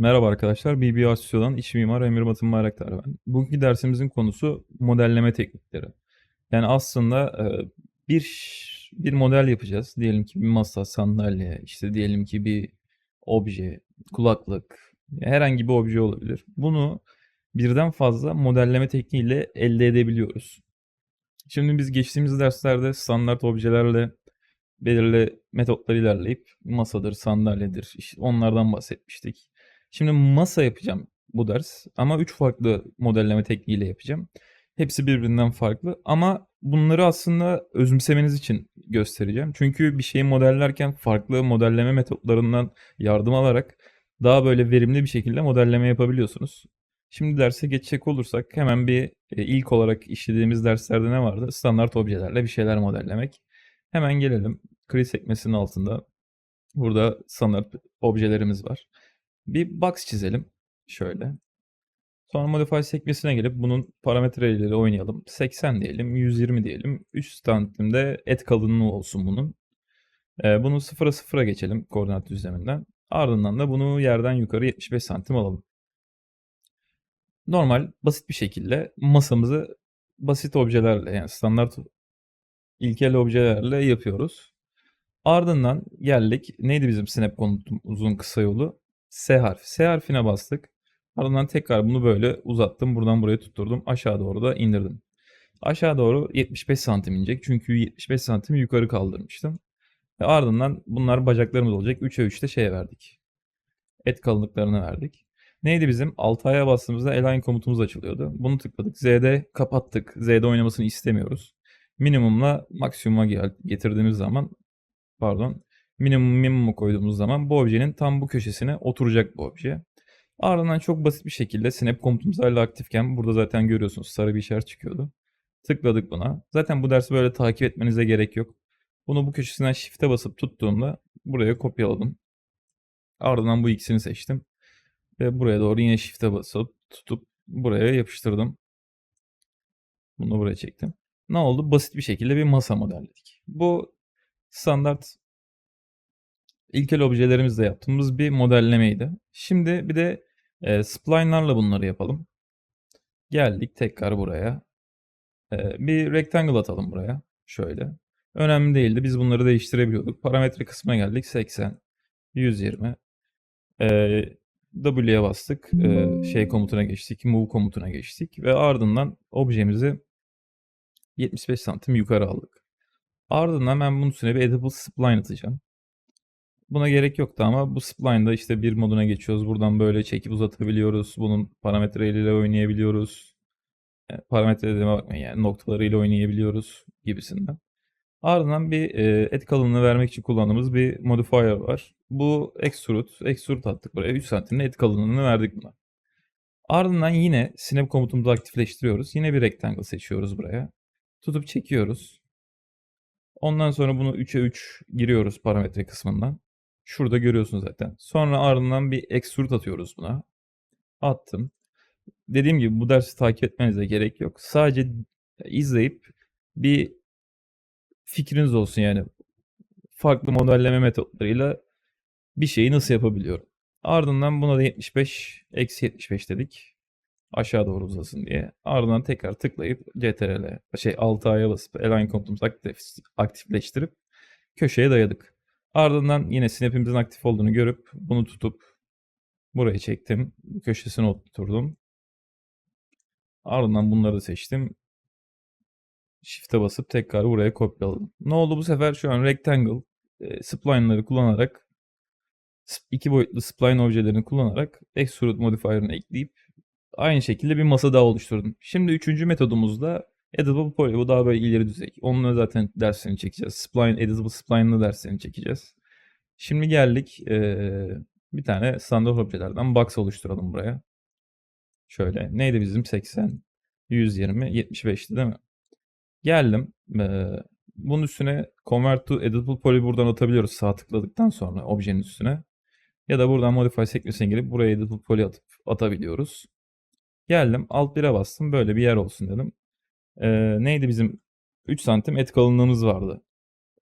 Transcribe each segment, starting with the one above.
Merhaba arkadaşlar, BBR Stüdyo'dan iç mimar Emir Batın Bayraktar ben. Bugünkü dersimizin konusu modelleme teknikleri. Yani aslında e, bir bir model yapacağız. Diyelim ki bir masa, sandalye, işte diyelim ki bir obje, kulaklık, herhangi bir obje olabilir. Bunu birden fazla modelleme tekniğiyle elde edebiliyoruz. Şimdi biz geçtiğimiz derslerde standart objelerle belirli metotlar ilerleyip masadır, sandalyedir, işte onlardan bahsetmiştik. Şimdi masa yapacağım bu ders ama 3 farklı modelleme tekniğiyle yapacağım. Hepsi birbirinden farklı ama bunları aslında özümsemeniz için göstereceğim. Çünkü bir şeyi modellerken farklı modelleme metotlarından yardım alarak daha böyle verimli bir şekilde modelleme yapabiliyorsunuz. Şimdi derse geçecek olursak hemen bir e, ilk olarak işlediğimiz derslerde ne vardı? Standart objelerle bir şeyler modellemek. Hemen gelelim. Grid sekmesinin altında burada standart objelerimiz var. Bir box çizelim. Şöyle. Sonra modify sekmesine gelip bunun parametreleriyle oynayalım. 80 diyelim, 120 diyelim. 3 santimde et kalınlığı olsun bunun. Ee, bunu 0'a 0'a geçelim koordinat düzleminden. Ardından da bunu yerden yukarı 75 santim alalım. Normal, basit bir şekilde masamızı basit objelerle yani standart ilkel objelerle yapıyoruz. Ardından geldik. Neydi bizim snap komutumuzun kısa yolu? S harfi. S harfine bastık. Ardından tekrar bunu böyle uzattım. Buradan buraya tutturdum. Aşağı doğru da indirdim. Aşağı doğru 75 santim inecek. Çünkü 75 santim yukarı kaldırmıştım. Ve ardından bunlar bacaklarımız olacak. 3'e 3'te şeye verdik. Et kalınlıklarını verdik. Neydi bizim? Altaya bastığımızda align komutumuz açılıyordu. Bunu tıkladık. Z'de kapattık. Z'de oynamasını istemiyoruz. Minimumla maksimuma getirdiğimiz zaman pardon minimum minimumu koyduğumuz zaman bu objenin tam bu köşesine oturacak bu obje. Ardından çok basit bir şekilde snap komutumuz aktifken burada zaten görüyorsunuz sarı bir işaret çıkıyordu. Tıkladık buna. Zaten bu dersi böyle takip etmenize gerek yok. Bunu bu köşesinden shift'e basıp tuttuğumda buraya kopyaladım. Ardından bu ikisini seçtim. Ve buraya doğru yine shift'e basıp tutup buraya yapıştırdım. Bunu buraya çektim. Ne oldu? Basit bir şekilde bir masa modelledik. Bu standart ilkel objelerimizle yaptığımız bir modellemeydi. Şimdi bir de e, spline'larla bunları yapalım. Geldik tekrar buraya. E, bir rectangle atalım buraya. Şöyle. Önemli değildi. Biz bunları değiştirebiliyorduk. Parametre kısmına geldik. 80, 120. E, W'ye bastık. E, şey komutuna geçtik. Move komutuna geçtik. Ve ardından objemizi 75 santim yukarı aldık. Ardından ben bunun üstüne bir editable spline atacağım. Buna gerek yoktu ama bu spline'da işte bir moduna geçiyoruz. Buradan böyle çekip uzatabiliyoruz. Bunun parametreleriyle oynayabiliyoruz. Yani parametrelere bakmayın yani noktalarıyla oynayabiliyoruz gibisinden. Ardından bir e, et kalınlığı vermek için kullandığımız bir modifier var. Bu extrude, extrude attık buraya. 3 santimde et kalınlığını verdik buna. Ardından yine snap komutumuzu aktifleştiriyoruz. Yine bir rectangle seçiyoruz buraya. Tutup çekiyoruz. Ondan sonra bunu 3'e 3 giriyoruz parametre kısmından. Şurada görüyorsunuz zaten. Sonra ardından bir extrude atıyoruz buna. Attım. Dediğim gibi bu dersi takip etmenize gerek yok. Sadece izleyip bir fikriniz olsun yani. Farklı modelleme metotlarıyla bir şeyi nasıl yapabiliyorum. Ardından buna da 75 eksi 75 dedik. Aşağı doğru uzasın diye. Ardından tekrar tıklayıp CTRL şey 6A'ya basıp align komutumuzu aktif, aktifleştirip köşeye dayadık. Ardından yine snap'imizin aktif olduğunu görüp bunu tutup buraya çektim. Köşesine oturdum. Ardından bunları seçtim. Shift'e basıp tekrar buraya kopyaladım. Ne oldu bu sefer? Şu an rectangle e, spline'ları kullanarak iki boyutlu spline objelerini kullanarak extrude modifier'ını ekleyip aynı şekilde bir masa daha oluşturdum. Şimdi üçüncü metodumuzda Editable Poly. Bu daha böyle ileri düzey. Onunla zaten derslerini çekeceğiz. Spline, Editable Spline'lı derslerini çekeceğiz. Şimdi geldik. Ee, bir tane standart objelerden box oluşturalım buraya. Şöyle. Neydi bizim? 80, 120, 75'ti değil mi? Geldim. Ee, bunun üstüne Convert to Editable Poly buradan atabiliyoruz sağ tıkladıktan sonra objenin üstüne. Ya da buradan Modify sekmesine girip buraya Editable Poly atıp atabiliyoruz. Geldim. Alt 1'e bastım. Böyle bir yer olsun dedim. Ee, neydi bizim 3 santim et kalınlığımız vardı.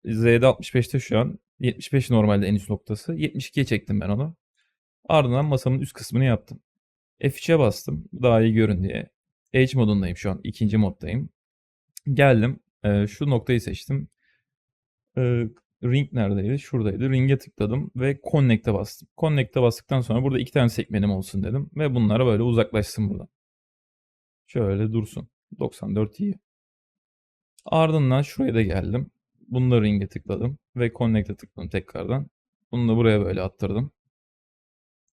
Z'de 65'te şu an. 75 normalde en üst noktası. 72'ye çektim ben onu. Ardından masamın üst kısmını yaptım. F3'e bastım daha iyi görün diye. Edge modundayım şu an. ikinci moddayım. Geldim. e, şu noktayı seçtim. E, ring neredeydi? Şuradaydı. Ring'e tıkladım ve Connect'e bastım. Connect'e bastıktan sonra burada iki tane sekmenim olsun dedim. Ve bunlara böyle uzaklaşsın buradan. Şöyle dursun. 94 iyi. Ardından şuraya da geldim. Da ring'e tıkladım. Ve Connect'e tıkladım tekrardan. Bunu da buraya böyle attırdım.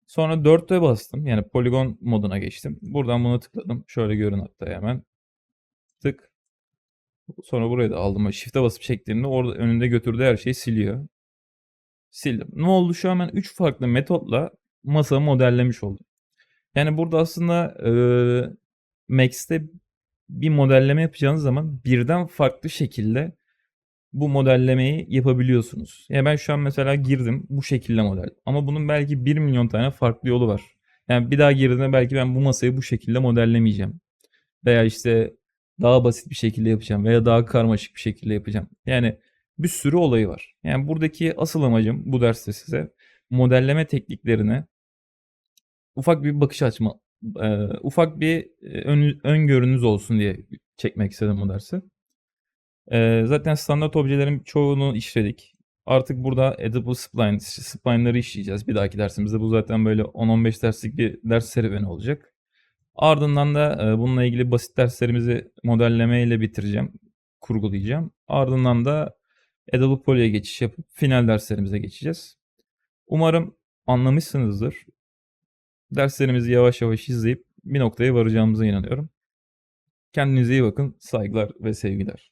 Sonra 4'e bastım. Yani poligon moduna geçtim. Buradan buna tıkladım. Şöyle görün hatta hemen. Tık. Sonra buraya da aldım. Shift'e basıp çektiğimde orada önünde götürdüğü her şeyi siliyor. Sildim. Ne oldu? Şu an ben 3 farklı metotla masamı modellemiş oldum. Yani burada aslında e, Max'te bir modelleme yapacağınız zaman birden farklı şekilde bu modellemeyi yapabiliyorsunuz. Yani ben şu an mesela girdim bu şekilde model. Ama bunun belki 1 milyon tane farklı yolu var. Yani bir daha girdiğimde belki ben bu masayı bu şekilde modellemeyeceğim. Veya işte daha basit bir şekilde yapacağım veya daha karmaşık bir şekilde yapacağım. Yani bir sürü olayı var. Yani buradaki asıl amacım bu derste size modelleme tekniklerine ufak bir bakış açma, e, ufak bir ön, öngörünüz olsun diye çekmek istedim bu dersi. E, zaten standart objelerin çoğunu işledik. Artık burada Edible Spline, spline'ları işleyeceğiz. Bir dahaki dersimizde bu zaten böyle 10-15 derslik bir ders serüveni olacak. Ardından da e, bununla ilgili basit derslerimizi modelleme ile bitireceğim, kurgulayacağım. Ardından da Edible Poly'e geçiş yapıp final derslerimize geçeceğiz. Umarım anlamışsınızdır. Derslerimizi yavaş yavaş izleyip bir noktaya varacağımıza inanıyorum. Kendinize iyi bakın. Saygılar ve sevgiler.